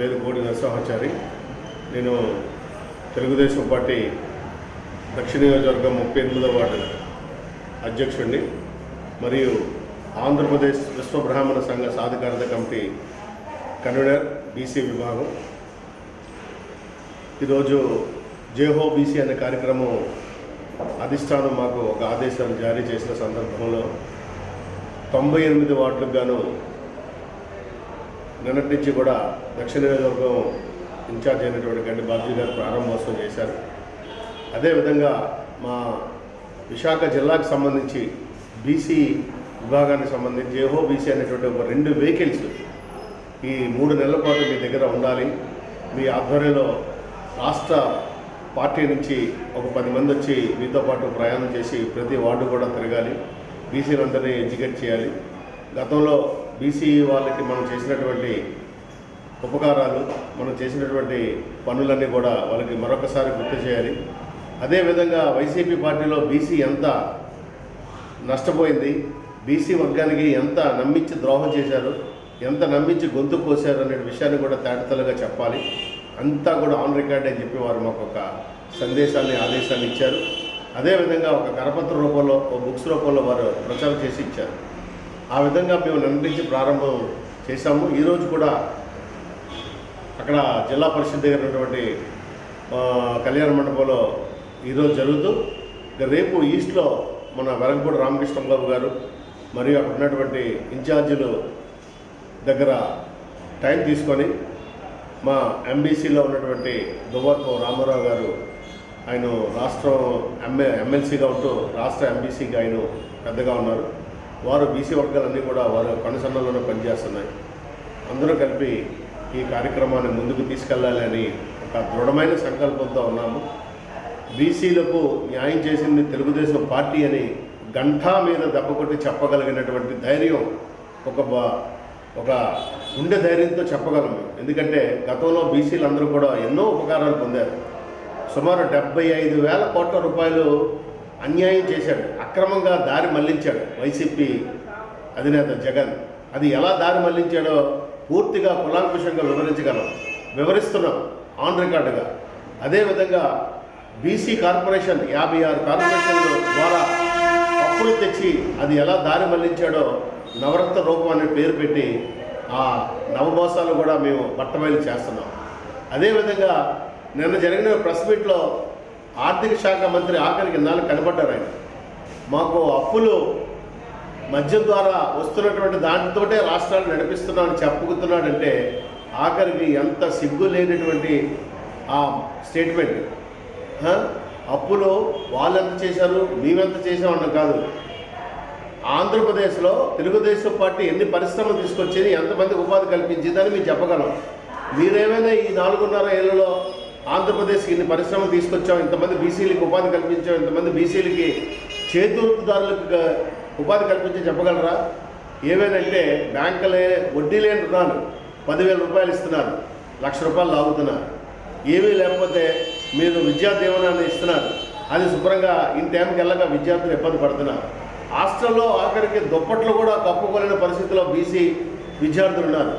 పేరు గోడి నరసింహాచారి. నేను తెలుగుదేశం పార్టీ దక్షిణ నియోజకవర్గం ముప్పై ఎనిమిదవ వార్డు అధ్యక్షుడిని మరియు ఆంధ్రప్రదేశ్ విశ్వ బ్రాహ్మణ సంఘ సాధికారత కమిటీ కన్వీనర్ బీసీ విభాగం. ఈరోజు జేహో బీసీ అనే కార్యక్రమం అధిష్టానం మాకు ఒక ఆదేశాన్ని జారీ చేసిన సందర్భంలో తొంభై ఎనిమిది వార్డులకు గాను నిన్నటి నుంచి కూడా దక్షిణ నియోజకవర్గం ఇన్ఛార్జ్ అయినటువంటి గండి బాబ్జీ గారు ప్రారంభోత్సవం చేశారు. అదేవిధంగా మా విశాఖ జిల్లాకు సంబంధించి బీసీ విభాగానికి సంబంధించి ఏహో బీసీ అనేటువంటి ఒక రెండు వెహికల్స్ ఈ మూడు నెలల పాటు మీ దగ్గర ఉండాలి. మీ ఆధ్వర్యంలో రాష్ట్ర పార్టీ నుంచి ఒక పది మంది వచ్చి మీతో పాటు ప్రయాణం చేసి ప్రతి వార్డు కూడా తిరగాలి. బీసీలందరినీ ఎడ్యుకేట్ చేయాలి. గతంలో బీసీ వాళ్ళకి మనం చేసినటువంటి ఉపకారాలు మనం చేసినటువంటి పనులన్నీ కూడా వాళ్ళకి మరొకసారి గుర్తు చేయాలి. అదేవిధంగా వైసీపీ పార్టీలో బీసీ ఎంత నష్టపోయింది బీసీ వర్గానికి ఎంత నమ్మించి ద్రోహం చేశారు ఎంత నమ్మించి గొంతు కోశారు అనే విషయాన్ని కూడా తేటతలుగా చెప్పాలి. అంతా కూడా ఆన్ రికార్డ్ అని చెప్పి వారు మాకు ఒక సందేశాన్ని ఆదేశాన్ని ఇచ్చారు. అదేవిధంగా ఒక కరపత్ర రూపంలో ఒక బుక్స్ రూపంలో వారు ప్రచారం చేసి ఇచ్చారు. ఆ విధంగా మేము నిర్ణయించి ప్రారంభం చేశాము. ఈరోజు కూడా అక్కడ జిల్లా పరిషత్ దగ్గర ఉన్నటువంటి కళ్యాణ మండపంలో ఈరోజు జరుగుతూ ఇక రేపు ఈస్ట్లో మన వెలగపూడి రామకృష్ణ బాబు గారు మరియు అక్కడ ఉన్నటువంటి ఇన్ఛార్జీలు దగ్గర టైం తీసుకొని మా ఎంబీసీలో ఉన్నటువంటి దువ్వర్పు రామారావు గారు ఆయన రాష్ట్రం ఎంఏ ఎమ్మెల్సీగా ఉంటూ రాష్ట్ర ఎంబీసీగా ఆయన పెద్దగా ఉన్నారు. వారు బీసీ వర్గాలన్నీ కూడా వారు కనుసన్నలోనే పనిచేస్తున్నాయి. అందరూ కలిపి ఈ కార్యక్రమాన్ని ముందుకు తీసుకెళ్ళాలి అని ఒక దృఢమైన సంకల్పంతో ఉన్నాము. బీసీలకు న్యాయం చేసింది తెలుగుదేశం పార్టీ అని గంటా మీద దెబ్బ కొట్టి చెప్పగలిగినటువంటి ధైర్యం ఒక బ- ఒక గుండె ధైర్యంతో చెప్పగలము ఎందుకంటే గతంలో బీసీలు అందరూ కూడా ఎన్నో ఉపకారాలు పొందారు. సుమారు డెబ్బై ఐదు వేల కోట్ల రూపాయలు అన్యాయం చేశాడు. అక్రమంగా దారి మళ్ళించాడు వైసీపీ అధినేత జగన్. అది ఎలా దారి మళ్ళించాడో పూర్తిగా కులాంకుషంగా వివరించగలం. వివరిస్తున్నాం ఆన్ రికార్డుగా. అదేవిధంగా బీసీ కార్పొరేషన్ యాభై ఆరు కార్పొరేషన్ల ద్వారా అప్పులు తెచ్చి అది ఎలా దారి మళ్ళించాడో నవరత్న రూపం అనే పేరు పెట్టి ఆ నవమోసాలు కూడా మేము బట్టబయలు చేస్తున్నాం. అదేవిధంగా నిన్న జరిగిన ప్రెస్ మీట్లో ఆర్థిక శాఖ మంత్రి ఆఖరికి ఇన్నాళ్ళు కనబడ్డారు ఆయన. మాకు అప్పులు మద్యం ద్వారా వస్తున్నటువంటి దానితోటే రాష్ట్రాలు నడిపిస్తున్నామని చెప్పుకుతున్నాడంటే ఆఖరికి ఎంత సిగ్గు లేనటువంటి ఆ స్టేట్మెంట్. అప్పులో వాళ్ళు వాళ్ళెంత చేశారు? మేమెంత చేసామన్న కాదు. ఆంధ్రప్రదేశ్లో తెలుగుదేశం పార్టీ ఎన్ని పరిశ్రమలు తీసుకొచ్చేది ఎంతమందికి ఉపాధి కల్పించిందని మేము చెప్పగలం. మీరేమైనా ఈ నాలుగున్నర ఏళ్ళలో ఆంధ్రప్రదేశ్కి ఇన్ని పరిశ్రమలు తీసుకొచ్చాం ఇంతమంది బీసీలకి ఉపాధి కల్పించాం ఇంతమంది బీసీలకి చేతివృత్తిదారులకు ఉపాధి కల్పించి చెప్పగలరా? ఏమేనంటే బ్యాంకులే వడ్డీ లేని రుణాలు పదివేల రూపాయలు ఇస్తున్నారు లక్ష రూపాయలు లాగుతున్నారు. ఏమీ లేకపోతే మీరు విద్యా దీవెనాన్ని ఇస్తున్నారు. అది శుభ్రంగా ఇన్ టైంకి వెళ్ళగా విద్యార్థులు ఇబ్బంది పడుతున్నారు. హాస్టల్లో ఆఖరికి దుప్పట్లు కూడా కప్పుకోలేని పరిస్థితిలో బీసీ విద్యార్థులు ఉన్నారు.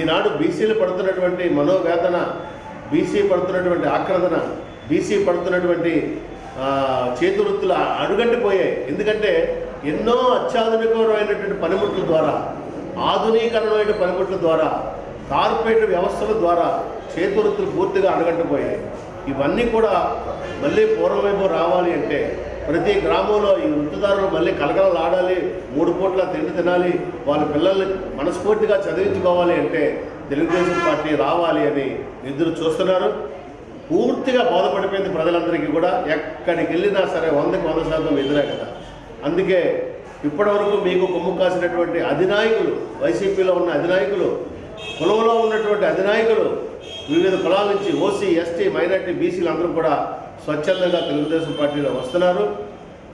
ఈనాడు బీసీలు పడుతున్నటువంటి మనోవేదన బీసీ పడుతున్నటువంటి ఆక్రదన బీసీ పడుతున్నటువంటి ఆ, చేతివృత్తులు అడుగంటిపోయాయి. ఎందుకంటే ఎన్నో అత్యాధునికమైనటువంటి పనిముట్ల ద్వారా ఆధునీకరణమైన పనిముట్ల ద్వారా కార్పొరేట్ వ్యవస్థల ద్వారా చేతివృత్తులు పూర్తిగా అడగంటిపోయాయి. ఇవన్నీ కూడా మళ్ళీ పూర్వవైపు రావాలి అంటే ప్రతి గ్రామంలో ఈ వృత్తిదారులు మళ్ళీ కలకలలాడాలి మూడు పూట్ల తిండి తినాలి వాళ్ళ పిల్లల్ని మనస్ఫూర్తిగా చదివించుకోవాలి అంటే తెలుగుదేశం పార్టీ రావాలి అని నిధులు చూస్తున్నారు. పూర్తిగా బోధపడిపోయింది ప్రజలందరికీ కూడా. ఎక్కడికి వెళ్ళినా సరే వందకి వంద శాతం ఎదురే కదా. అందుకే ఇప్పటివరకు మీకు కొమ్ము కాసినటువంటి అధినాయకులు వైసీపీలో ఉన్న అధినాయకులు కులంలో ఉన్నటువంటి అధినాయకులు వివిధ కులాల నుంచి ఓసీ ఎస్టీ మైనార్టీ బీసీలు అందరూ కూడా స్వచ్ఛందంగా తెలుగుదేశం పార్టీలో వస్తున్నారు.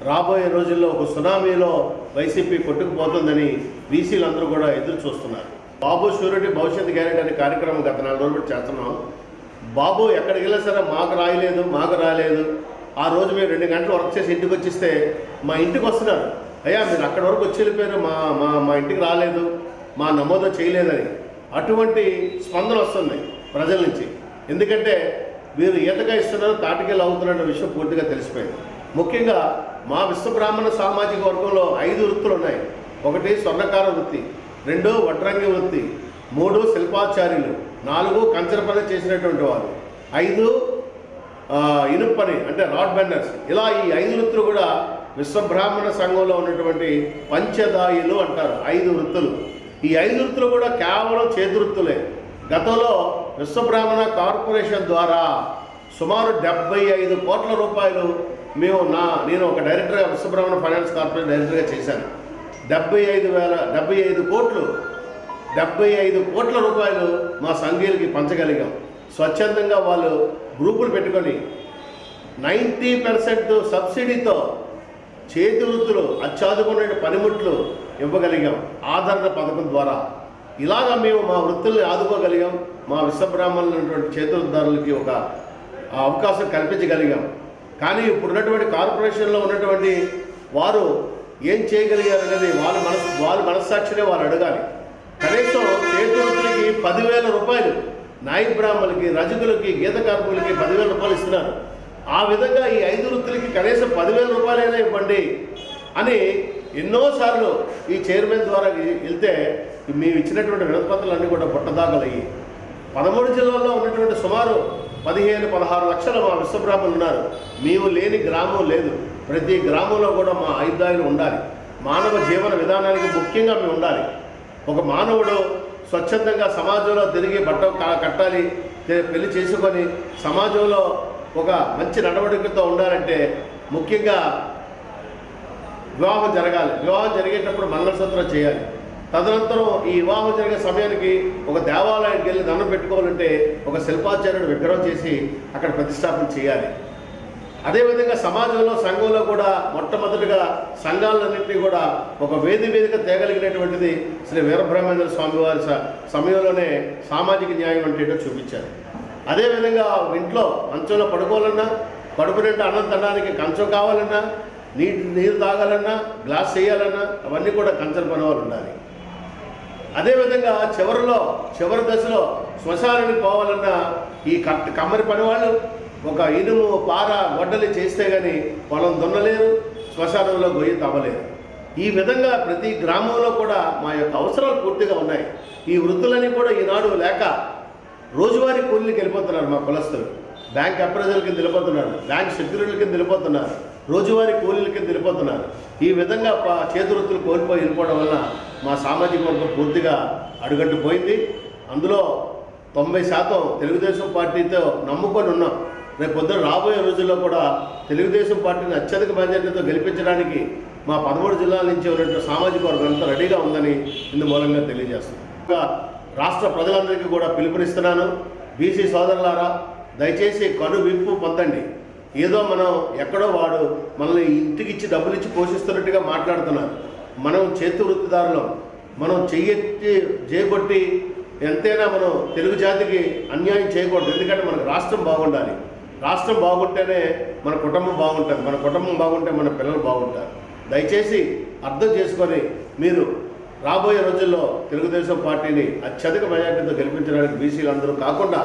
రాబోయే రోజుల్లో ఒక సునామీలో వైసీపీ కొట్టుకుపోతుందని బీసీలు అందరూ కూడా ఎదురు చూస్తున్నారు. బాబు షూరిటీ భవిష్యత్ గ్యారెంటీ అనే కార్యక్రమం గత నాలుగు రోజులు చేస్తున్నాం. బాబు ఎక్కడికి వెళ్ళినా సరే మాకు రాయలేదు మాకు రాలేదు. ఆ రోజు మేము రెండు గంటలు వర్క్ చేసి ఇంటికి వచ్చిస్తే మా ఇంటికి వస్తున్నారు. అయ్యా మీరు అక్కడి వరకు వచ్చి వెళ్ళిపోయారు మా మా మా ఇంటికి రాలేదు మా నమోదు చేయలేదని. అటువంటి స్పందన వస్తుంది ప్రజల నుంచి. ఎందుకంటే వీరు ఈతగా ఇస్తున్నారు తాటికెళ్ళి అవుతున్న విషయం పూర్తిగా తెలిసిపోయింది. ముఖ్యంగా మా విశ్వబ్రాహ్మణ సామాజిక వర్గంలో ఐదు వృత్తులు ఉన్నాయి. ఒకటి స్వర్ణకార వృత్తి రెండు వడ్రంగి వృత్తి మూడు శిల్పాచార్యులు నాలుగు కంచర పని చేసినటువంటి వారు ఐదు ఇనుప పని అంటే రాడ్ బెండర్స్. ఇలా ఈ ఐదు వృత్తులు కూడా విశ్వబ్రాహ్మణ సంఘంలో ఉన్నటువంటి పంచదాయిలు అంటారు ఐదు వృత్తులు. ఈ ఐదు వృత్తులు కూడా కేవలం చేతివృత్తులే గతంలో విశ్వబ్రాహ్మణ కార్పొరేషన్ ద్వారా సుమారు డెబ్బై ఐదు కోట్ల రూపాయలు మేము నా నేను ఒక డైరెక్టర్గా విశ్వబ్రాహ్మణ ఫైనాన్స్ కార్పొరేషన్ డైరెక్టర్గా చేశాను. డెబ్బై ఐదు వేల డెబ్బై ఐదు కోట్లు డెబ్బై ఐదు కోట్ల రూపాయలు మా సంఘీయులకి పంచగలిగాం. స్వచ్ఛందంగా వాళ్ళు గ్రూపులు పెట్టుకొని నైంటీ పర్సెంట్ సబ్సిడీతో చేతి వృత్తులు అత్యాధుకున్న పనిముట్లు ఇవ్వగలిగాం ఆదరణ పథకం ద్వారా. ఇలాగా మేము మా వృత్తుల్ని ఆదుకోగలిగాం. మా విశ్వబ్రాహ్మణులైనటువంటి చేతులదారులకి ఒక అవకాశం కల్పించగలిగాం. కానీ ఇప్పుడున్నటువంటి కార్పొరేషన్లో ఉన్నటువంటి వారు ఏం చేయగలిగారు అనేది వాళ్ళ మనసు వాళ్ళ మనస్సాక్షినే వాళ్ళు అడగాలి. కనీసం చేతి వృత్తులకి పదివేల రూపాయలు నాయక బ్రాహ్మణులకి రజకులకి గీత కార్మికులకి పదివేల రూపాయలు ఇస్తున్నారు. ఆ విధంగా ఈ ఐదు వృత్తులకి కనీసం పదివేల రూపాయలైనా ఇవ్వండి అని ఎన్నోసార్లు ఈ చైర్మన్ ద్వారా వెళ్తే మేము ఇచ్చినటువంటి వినతిపత్రాలన్నీ కూడా బుట్టదాగలయ్యి పదమూడు జిల్లాల్లో ఉన్నటువంటి సుమారు పదిహేను పదహారు లక్షల మా విశ్వబ్రాహ్మణులు ఉన్నారు. మేము లేని గ్రామం లేదు. ప్రతి గ్రామంలో కూడా మా ఆయుధాయులు ఉండాలి. మానవ జీవన విధానానికి ముఖ్యంగా మేము ఉండాలి. ఒక మానవుడు స్వచ్ఛందంగా సమాజంలో తిరిగి బట్ట కట్టాలి పెళ్ళి చేసుకొని సమాజంలో ఒక మంచి నడవడికతో ఉండాలంటే ముఖ్యంగా వివాహం జరగాలి. వివాహం జరిగేటప్పుడు మంగళసూత్రం చేయాలి. తదనంతరం ఈ వివాహం జరిగే సమయానికి ఒక దేవాలయానికి వెళ్ళి దండం పెట్టుకోవాలంటే ఒక శిల్పాచార్యుడు విగ్రహం చేసి అక్కడ ప్రతిష్టాపన చేయాలి. అదేవిధంగా సమాజంలో సంఘంలో కూడా మొట్టమొదటిగా సంఘాలన్నింటినీ కూడా ఒక వేది వేదిక తేగలిగినటువంటిది శ్రీ వీరబ్రహ్మేంద్ర స్వామి వారి సమయంలోనే సామాజిక న్యాయం అంటేటో చూపించారు. అదేవిధంగా ఇంట్లో మంచంలో పడుకోవాలన్నా కడుపు నిండా అన్నం తినడానికి కంచం కావాలన్నా నీటి నీరు తాగాలన్నా గ్లాస్ చేయాలన్నా అవన్నీ కూడా కంచం పని వాళ్ళు ఉండాలి. అదేవిధంగా చివరిలో చివరి దశలో శ్మశానానికి పోవాలన్నా ఈ కట్ కమ్మరి పని వాళ్ళు ఒక ఇనుము పార గొడ్డలి చేస్తే కానీ పొలం దున్నలేరు శ్మశానంలో గొయ్యి తవ్వలేరు. ఈ విధంగా ప్రతి గ్రామంలో కూడా మా యొక్క అవసరాలు పూర్తిగా ఉన్నాయి. ఈ వృత్తులన్నీ కూడా ఈనాడు లేక రోజువారీ కూలీకి వెళ్ళిపోతున్నారు మా కులస్తులు. బ్యాంక్ అప్రైజల్ కింద వెళ్ళిపోతున్నారు బ్యాంక్ సెక్యూరిటీల కింద వెళ్ళిపోతున్నారు రోజువారీ కూలీల కింద వెళ్ళిపోతున్నారు. ఈ విధంగా పా చేతి వృత్తులు కోల్పోయి వెళ్ళిపోవడం వల్ల మా సామాజిక వర్గం పూర్తిగా అడుగట్టుపోయింది అందులో తొంభై శాతం తెలుగుదేశం పార్టీతో నమ్ముకొని ఉన్నాం. రేపు పొద్దున రాబోయే రోజుల్లో కూడా తెలుగుదేశం పార్టీని అత్యధిక మెజార్టీతో గెలిపించడానికి మా పదమూడు జిల్లాల నుంచి ఉన్నటువంటి సామాజిక వర్గం అంతా రెడీగా ఉందని ఇందు మూలంగా తెలియజేస్తున్నాం. ఇంకా రాష్ట్ర ప్రజలందరికీ కూడా పిలుపునిస్తున్నాను. బీసీ సోదరులారా దయచేసి కను విప్పు పొందండి. ఏదో మనం ఎక్కడో వాడు మనల్ని ఇంటికి ఇచ్చి డబ్బులు ఇచ్చి పోషిస్తున్నట్టుగా మాట్లాడుతున్నారు. మనం చేతి వృత్తిదారులం. మనం చెయ్యి చేయబట్టి ఎంతైనా మనం తెలుగు జాతికి అన్యాయం చేయకూడదు. ఎందుకంటే మనకు రాష్ట్రం బాగుండాలి. రాష్ట్రం బాగుంటేనే మన కుటుంబం బాగుంటుంది మన కుటుంబం బాగుంటే మన పిల్లలు బాగుంటారు. దయచేసి అర్థం చేసుకొని మీరు రాబోయే రోజుల్లో తెలుగుదేశం పార్టీని అత్యధిక మెజార్టీతో గెలిపించడానికి బీసీలందరూ కాకుండా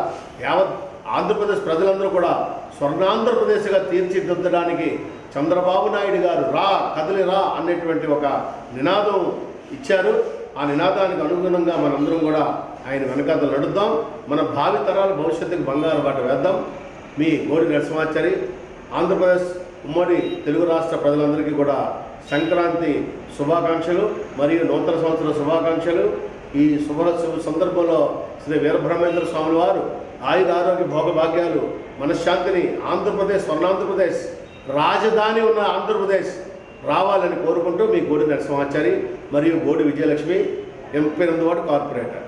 యావత్ ఆంధ్రప్రదేశ్ ప్రజలందరూ కూడా స్వర్ణాంధ్రప్రదేశ్గా తీర్చిదిద్దడానికి చంద్రబాబు నాయుడు గారు రా కదిలి రా అనేటువంటి ఒక నినాదం ఇచ్చారు. ఆ నినాదానికి అనుగుణంగా మనందరం కూడా ఆయన వెనకాతలు నడుద్దాం. మన భావితరాలు భవిష్యత్తుకు బంగారు బాట వేద్దాం. మీ గోడి నరసింహాచారి ఆంధ్రప్రదేశ్ ఉమ్మడి తెలుగు రాష్ట్ర ప్రజలందరికీ కూడా సంక్రాంతి శుభాకాంక్షలు మరియు నూతన సంవత్సర శుభాకాంక్షలు. ఈ శుభ సందర్భంలో శ్రీ వీరబ్రహ్మేంద్ర స్వామి వారు ఆయుధ ఆరోగ్య భోగభాగ్యాలు మనశ్శాంతిని ఆంధ్రప్రదేశ్ స్వర్ణాంధ్రప్రదేశ్ రాజధాని ఉన్న ఆంధ్రప్రదేశ్ రావాలని కోరుకుంటూ మీ గోడి నరసింహాచారి మరియు గోడి విజయలక్ష్మి ఎంపీ నందువాడు కార్పొరేటర్.